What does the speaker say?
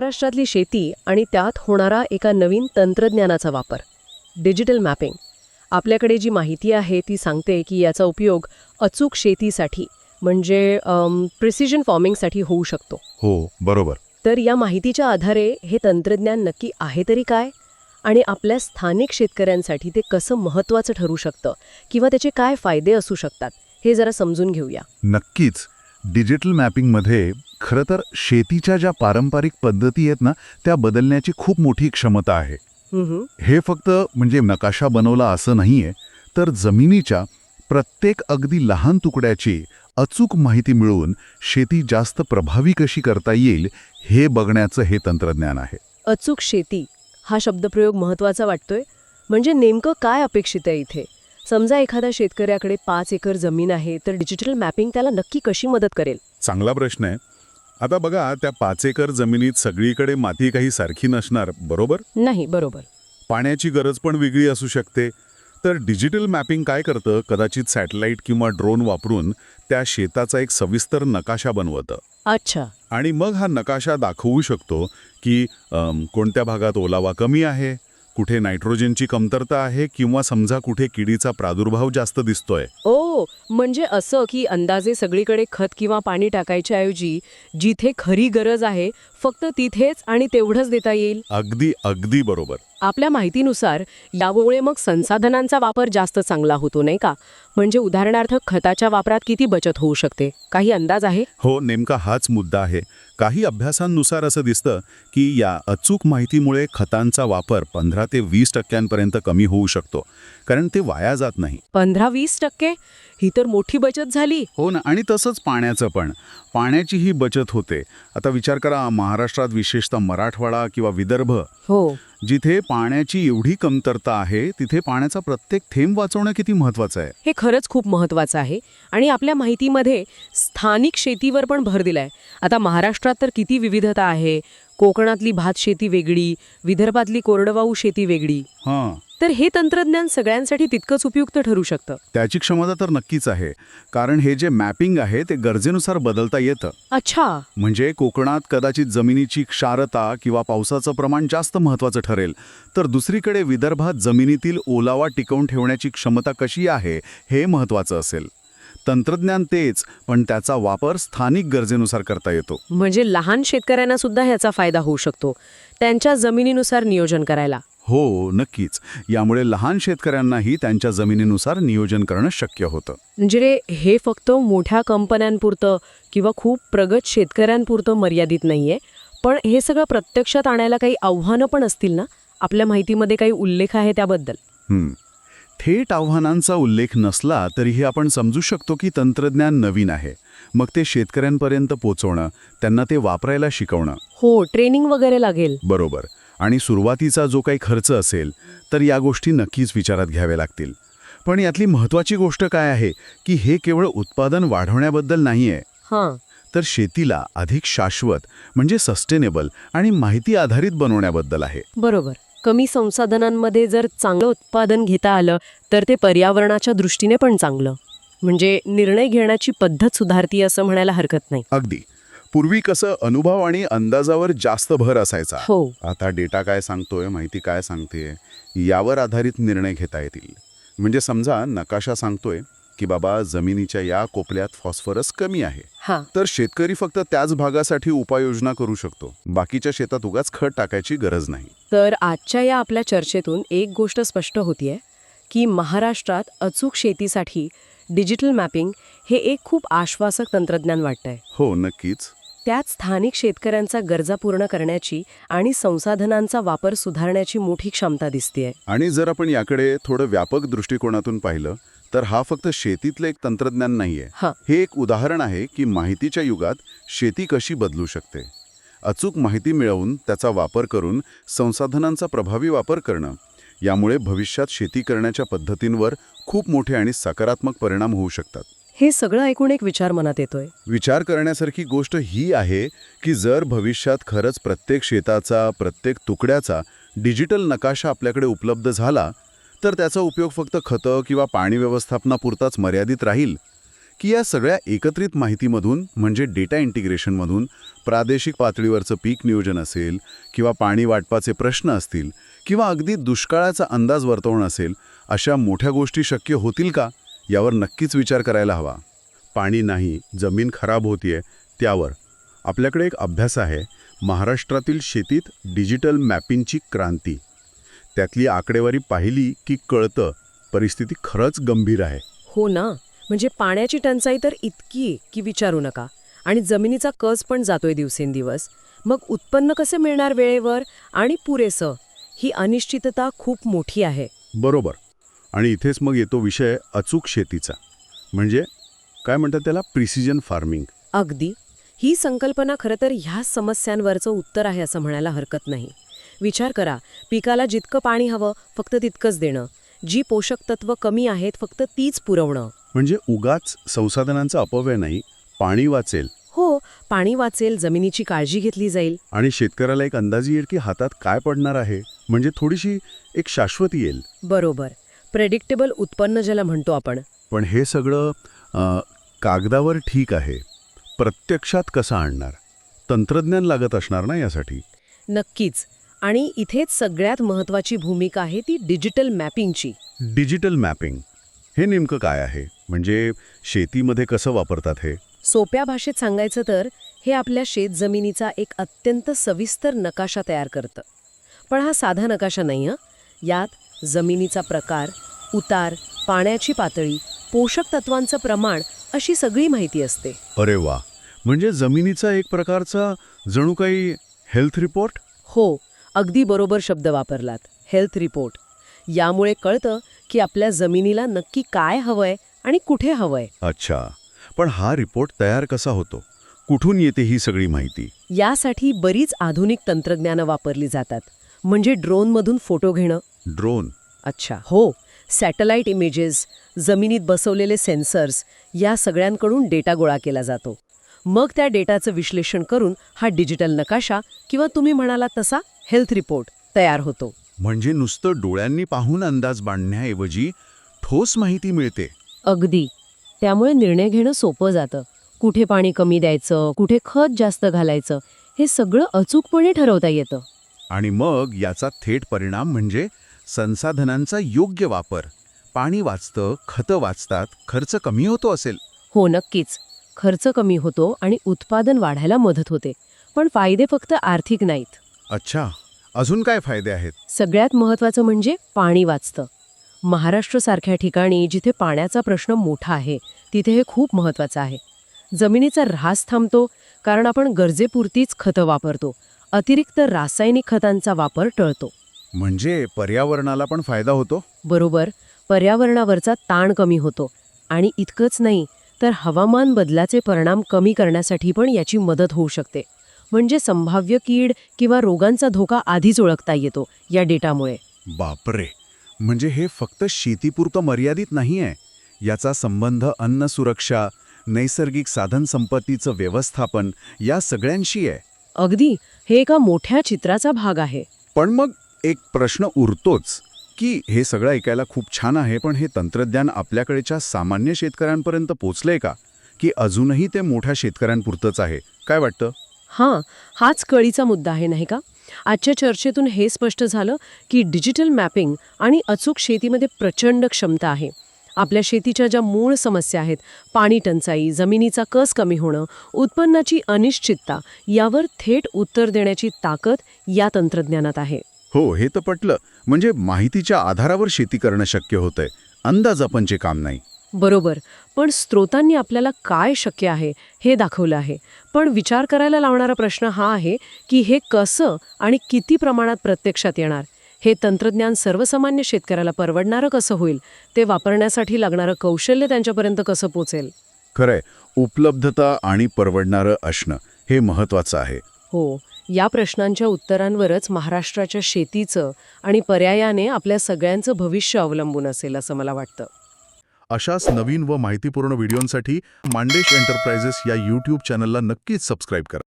महाराष्ट्रातली शेती आणि त्यात होणारा एका नवीन तंत्रज्ञानाचा वापर डिजिटल मॅपिंग आपल्याकडे जी माहिती आहे ती सांगते की याचा उपयोग अचूक शेतीसाठी म्हणजे प्रिसिजन फॉर्मिंगसाठी होऊ शकतो. हो बरोबर. तर या माहितीच्या आधारे हे तंत्रज्ञान नक्की आहे तरी काय? आणि आपल्या स्थानिक शेतकऱ्यांसाठी ते कसं महत्त्वाचं ठरू शकतं? किंवा त्याचे काय फायदे असू शकतात? हे जरा समजून घेऊया. नक्कीच. डिजिटल मॅपिंगमध्ये खरं तर शेतीच्या ज्या पारंपरिक पद्धती आहेत ना त्या बदलण्याची खूप मोठी क्षमता आहे. हे फक्त म्हणजे नकाशा बनवला असं नाहीये तर जमिनीच्या प्रत्येक अगदी लहान तुकड्याची अचूक माहिती मिळवून शेती जास्त प्रभावी कशी करता येईल हे बघण्याचं हे तंत्रज्ञान आहे. अचूक शेती हा शब्दप्रयोग महत्त्वाचा वाटतोय. म्हणजे नेमकं काय अपेक्षित आहे इथे? समजा एखाद्या शेतकऱ्याकडे पाच एकर जमीन आहे तर डिजिटल मॅपिंग त्याला नक्की कशी मदत करेल? चांगला प्रश्न आहे. आता बघा त्या पाच एकर जमिनीत सगळीकडे माती काही सारखी नसणार बरोबर? नाही बरोबर. पाण्याची गरज पण वेगळी असू शकते. तर डिजिटल मॅपिंग काय करतं? कदाचित सॅटेलाईट किंवा ड्रोन वापरून त्या शेताचा एक सविस्तर नकाशा बनवतं. अच्छा. आणि मग हा नकाशा दाखवू शकतो की अम, कोणत्या भागात ओलावा कमी आहे? कुठे नायट्रोजनची कमतरता आहे किंवा समजा कुठे किडीचा प्रादुर्भाव जास्त दिसतोय? ओ म्हणजे असं की अंदाजे सगळीकडे खत किंवा पाणी टाकायच्या ऐवजी जिथे खरी गरज आहे फक्त तिथेच आणि तेवढंच देता येईल? अगदी अगदी बरोबर. आपल्या माहितीनुसार यामुळे मग संसाधनांचा वापर जास्त चांगला होतो नाही का? म्हणजे उदाहरणार्थ खताच्या वापरात किती बचत होऊ शकते? काही अंदाज आहे? हो नेमका हाच मुद्दा आहे. काही अभ्यासांनुसार असं दिसतं की या अचूक माहितीमुळे खतांचा वापर पंधरा ते वीस टक्क्यांपर्यंत कमी होऊ शकतो. कारण ते वाया जात नाही. पंधरा वीस टक्के? ही तर मोठी बचत झाली. हो ना आणि तसंच पाण्याचं पण. पाण्याचीही बचत होते. आता विचार करा महाराष्ट्रात विशेषतः मराठवाडा किंवा विदर्भ हो. जिथे पाण्याची एवढी कमतरता आहे तिथे पाण्याचा प्रत्येक थेंब वाचवणं किती महत्वाचं आहे? हे खरंच खूप महत्वाचं आहे. आणि आपल्या माहितीमध्ये स्थानिक शेतीवर पण भर दिलाय. आता महाराष्ट्रात तर किती विविधता आहे. कोकणातली भात शेती वेगळी विदर्भातली कोरडवाहू शेती वेगळी. हां. तर हे तंत्रज्ञान सगळ्यांसाठी तितकंच उपयुक्त ठरू शकतं. त्याची क्षमता तर नक्कीच आहे. कारण हे जे मॅपिंग आहे ते गरजेनुसार बदलता येतं. अच्छा. म्हणजे कोकणात कदाचित जमिनीची क्षारता किंवा पावसाचं प्रमाण जास्त महत्त्वाचं ठरेल. तर दुसरीकडे विदर्भात जमिनीतील ओलावा टिकवून ठेवण्याची क्षमता कशी आहे हे महत्त्वाचं असेल. तंत्रज्ञान तेच पण त्याचा वापर स्थानिक गरजेनुसार करता येतो. म्हणजे लहान शेतकऱ्यांना सुद्धा ह्याचा फायदा होऊ शकतो. त्यांच्या जमिनीनुसार नियोजन करायला. हो नक्कीच. यामुळे लहान शेतकऱ्यांनाही त्यांच्या जमिनीनुसार नियोजन करणं शक्य होतं. म्हणजे हे फक्त मोठ्या कंपन्यांपुरतं किंवा खूप प्रगत शेतकऱ्यांपुरतं मर्यादित नाहीये. पण हे सगळं प्रत्यक्षात आणायला काही आव्हानं पण असतील ना? आपल्या माहितीमध्ये काही उल्लेख आहे त्याबद्दल. थेट आव्हानांचा उल्लेख नसला तरीही आपण समजू शकतो की तंत्रज्ञान नवीन आहे. मग ते शेतकऱ्यांपर्यंत पोचवणं त्यांना ते वापरायला शिकवणं. हो ट्रेनिंग वगैरे लागेल. बरोबर. आणि सुरुवातीचा जो काही खर्च असेल तर या गोष्टी नक्कीच विचारात घ्याव्या लागतील. पण यातली महत्त्वाची गोष्ट काय आहे की हे केवळ उत्पादन वाढवण्याबद्दल नाही आहे हां. तर शेतीला अधिक शाश्वत म्हणजे सस्टेनेबल आणि माहिती आधारित बनवण्याबद्दल आहे. बरोबर. कमी संसाधनांमध्ये जर चांगलं उत्पादन घेता आलं तर ते पर्यावरणाच्या दृष्टीने पण चांगलं. म्हणजे निर्णय घेण्याची पद्धत सुधारती असं म्हणायला हरकत नाही. अगदी. पूर्वी कसं अनुभव आणि अंदाजावर जास्त भर असायचा. हो. आता डेटा काय सांगतोय माहिती काय सांगते यावर आधारित निर्णय घेता येतील. म्हणजे समजा नकाशा सांगतोय की बाबा जमिनीच्या या कोपऱ्यात फॉस्फरस कमी आहे. हां. तर शेतकरी फक्त त्याच भागासाठी उपाययोजना करू शकतो. बाकीच्या शेतात उगाच खत टाकायची गरज नाही. तर आजच्या या आपल्या चर्चेतून एक गोष्ट स्पष्ट होतीये की महाराष्ट्रात अचूक शेतीसाठी डिजिटल मॅपिंग हे एक खूप आश्वासक तंत्रज्ञान वाटतंय. हो नक्कीच. त्यात स्थानिक शेतकऱ्यांचा गरजा पूर्ण करण्याची आणि संसाधनांचा वापर सुधारण्याची मोठी क्षमता दिसतेय. आणि जर आपण याकडे थोडं व्यापक दृष्टिकोनातून पाहिलं तर हा फक्त शेतीतलं एक तंत्रज्ञान नाहीये. हां. हे एक उदाहरण आहे की माहितीच्या युगात शेती कशी बदलू शकते? अचूक माहिती मिळवून त्याचा वापर करून संसाधनांचा प्रभावी वापर करणं यामुळे भविष्यात शेती करण्याच्या पद्धतींवर खूप मोठे आणि सकारात्मक परिणाम होऊ शकतात. हे सगळं ऐकून एक विचार मनात येतोय. विचार करण्यासारखी गोष्ट ही आहे की जर भविष्यात खरंच प्रत्येक शेताचा प्रत्येक तुकड्याचा डिजिटल नकाशा आपल्याकडे उपलब्ध झाला तर त्याचा उपयोग फक्त खतं किंवा पाणी व्यवस्थापनापुरताच मर्यादित राहील? की या सगळ्या एकत्रित माहितीमधून म्हणजे डेटा इंटिग्रेशनमधून प्रादेशिक पातळीवरचं पीक नियोजन असेल किंवा पाणी वाटपाचे प्रश्न असतील किंवा अगदी दुष्काळाचा अंदाज वर्तवण असेल अशा मोठ्या गोष्टी शक्य होतील का? यावर नक्कीच विचार करायला हवा. पाणी नाही जमीन खराब होतीये त्यावर. आपल्याकडे एक अभ्यास आहे महाराष्ट्रातील शेतीत डिजिटल मॅपिंगची क्रांती. त्यातली आकडेवारी पाहिली की कळतं. परिस्थिती खरंच गंभीर आहे. हो ना. म्हणजे पाण्याची टंचाई तर इतकी की विचारू नका. आणि जमिनीचा कस पण जातोय दिवसेंदिवस. मग उत्पन्न कसे मिळणार वेळेवर आणि पुरेसं? ही अनिश्चितता खूप मोठी आहे. बरोबर. आणि इथेच मग येतो विषय अचूक शेतीचा. म्हणजे काय म्हणतात त्याला? प्रिसिजन फार्मिंग अगदी. ही संकल्पना खरं तर ह्या समस्यांवरचं उत्तर आहे असं म्हणायला हरकत नाही. विचार करा. पिकाला जितकं पाणी हवं फक्त तितकंच देणं. जी पोषक तत्व कमी आहेत फक्त तीच पुरवणं. म्हणजे उगाच संसाधनांचा अपव्यय नाही पाणी वाचेल. हो पाणी वाचेल जमिनीची काळजी घेतली जाईल. आणि शेतकऱ्याला एक अंदाज येईल की हातात काय पडणार आहे म्हणजे थोडीशी एक शाश्वती येईल. बरोबर. प्रेडिक्टेबल उत्पन्न ज्याला म्हणतो आपण. पण हे सगळं अ, कागदावर ठीक आहे. प्रत्यक्षात कसं आणणार? तंत्रज्ञान लागत असणार ना यासाठी? नक्कीच. आणि इथेच सगळ्यात महत्वाची भूमिका आहे ती डिजिटल मॅपिंगची. डिजिटल मॅपिंग हे नेमकं काय आहे? म्हणजे शेतीमध्ये कसं वापरतात हे? सोप्या भाषेत सांगायचं तर हे आपल्या शेतजमिनीचा एक अत्यंत सविस्तर नकाशा तयार करतं. पण हा साधा नकाशा नाही हं. यात जमिनीचा प्रकार उतार पाण्याची पातळी पोषक तत्वांचं प्रमाण अशी सगळी माहिती असते. अरे वा! म्हणजे जमिनीचा एक प्रकारचा जणू काही हेल्थ रिपोर्ट हो. अगदी बरोबर शब्द वापरलात. हेल्थ रिपोर्ट यामुळे कळतं की आपल्या जमिनीला नक्की काय हवंय आणि कुठे हवंय. अच्छा. पण हा रिपोर्ट तयार कसा होतो? कुठून येते ही सगळी माहिती? यासाठी बरीच आधुनिक तंत्रज्ञानं वापरली जातात. म्हणजे ड्रोनमधून फोटो घेणं. ड्रोन? अच्छा. हो. सॅटेलाइट इमेजेस जमिनीत बसवलेले सेन्सर्स या सगळ्यांकडून डेटा गोळा केला जातो. मग त्या डेटाचं विश्लेषण करून हा डिजिटल नकाशा किंवा तुम्ही म्हणाला तसा हेल्थ रिपोर्ट तयार होतो. म्हणजे नुसतं डोळ्यांनी पाहून अंदाज बांधण्याऐवजी ठोस माहिती मिळते. अगदी. त्यामुळे निर्णय घेणं सोपं जातं. कुठे पाणी कमी द्यायचं कुठे खत जास्त घालायचं हे सगळं अचूकपणे ठरवता येतं. आणि मग याचा थेट परिणाम म्हणजे संसाधनांचा योग्य वापर. पाणी वाचतं खतं वाचतात खर्च कमी होतो असेल. हो नक्कीच. खर्च कमी होतो आणि उत्पादन वाढायला मदत होते. पण फायदे फक्त आर्थिक नाहीत. अच्छा अजून काय फायदे आहेत? सगळ्यात महत्त्वाचं म्हणजे पाणी वाचतं. महाराष्ट्रसारख्या ठिकाणी जिथे पाण्याचा प्रश्न मोठा आहे तिथे हे खूप महत्त्वाचं आहे. जमिनीचा ऱ्हास थांबतो कारण आपण गरजेपुरतीच खतं वापरतो. अतिरिक्त रासायनिक खतांचा वापर टळतो. म्हणजे पर्यावरणाला पण फायदा होतो? बरोबर पर्यावरणावरचा ताण कमी होतो. आणि इतकंच नाही तर हवामान बदलाचे परिणाम कमी करण्यासाठी पण याची मदत होऊ शकते. म्हणजे संभाव्य कीड किंवा रोगांचा धोका आधीच ओळखता येतो या डेटामुळे. बापरे! म्हणजे हे फक्त शेतीपुरतं मर्यादित नाही आहे याचा संबंध अन्न सुरक्षा नैसर्गिक साधन संपत्तीचं व्यवस्थापन या सगळ्यांशी आहे. अगदी! हे एका मोठ्या चित्राचा भाग आहे. पण मग एक प्रश्न उरतोच की हे सगळं ऐकायला खूप छान आहे पण हे तंत्रज्ञान आपल्याकडेच्या सामान्य शेतकऱ्यांपर्यंत पोचलंय का? की अजूनही ते मोठ्या शेतकऱ्यांपुरतंच आहे? काय वाटतं? हां हाच कळीचा मुद्दा आहे नाही का? आजच्या चर्चेतून हे स्पष्ट झालं की डिजिटल मॅपिंग आणि अचूक शेतीमध्ये प्रचंड क्षमता आहे. आपल्या शेतीच्या ज्या मूळ समस्या आहेत पाणी टंचाई जमिनीचा कस कमी होणं उत्पन्नाची अनिश्चितता यावर थेट उत्तर देण्याची ताकद या तंत्रज्ञानात आहे. हो हे तर पटलं. म्हणजे माहितीच्या आधारावर शेती करणं शक्य होतंय. अंदाज पण जे काम नाही. बरोबर. पण स्रोतांनी आपल्याला काय शक्य आहे हे दाखवलं आहे. पण विचार करायला लावणारा प्रश्न हा आहे की हे कसं आणि किती प्रमाणात प्रत्यक्षात येणार? हे तंत्रज्ञान सर्वसामान्य शेतकऱ्याला परवडणारं कसं होईल? ते वापरण्यासाठी लागणारं कौशल्य त्यांच्यापर्यंत कसं पोचेल? खरंय. उपलब्धता आणि परवडणारं असणं हे महत्वाचं आहे. हो. या प्रश्नांच्या उत्तरांवरच महाराष्ट्राच्या शेतीचं आणि पर्यायाने आपल्या सगळ्यांचं भविष्य अवलंबून असेल असं मला वाटतं. अशाच नवीन व माहितीपूर्ण व्हिडिओंसाठी मांडेश एंटरप्राइजेस या यूट्यूब चॅनलला नक्कीच सबस्क्राईब करा.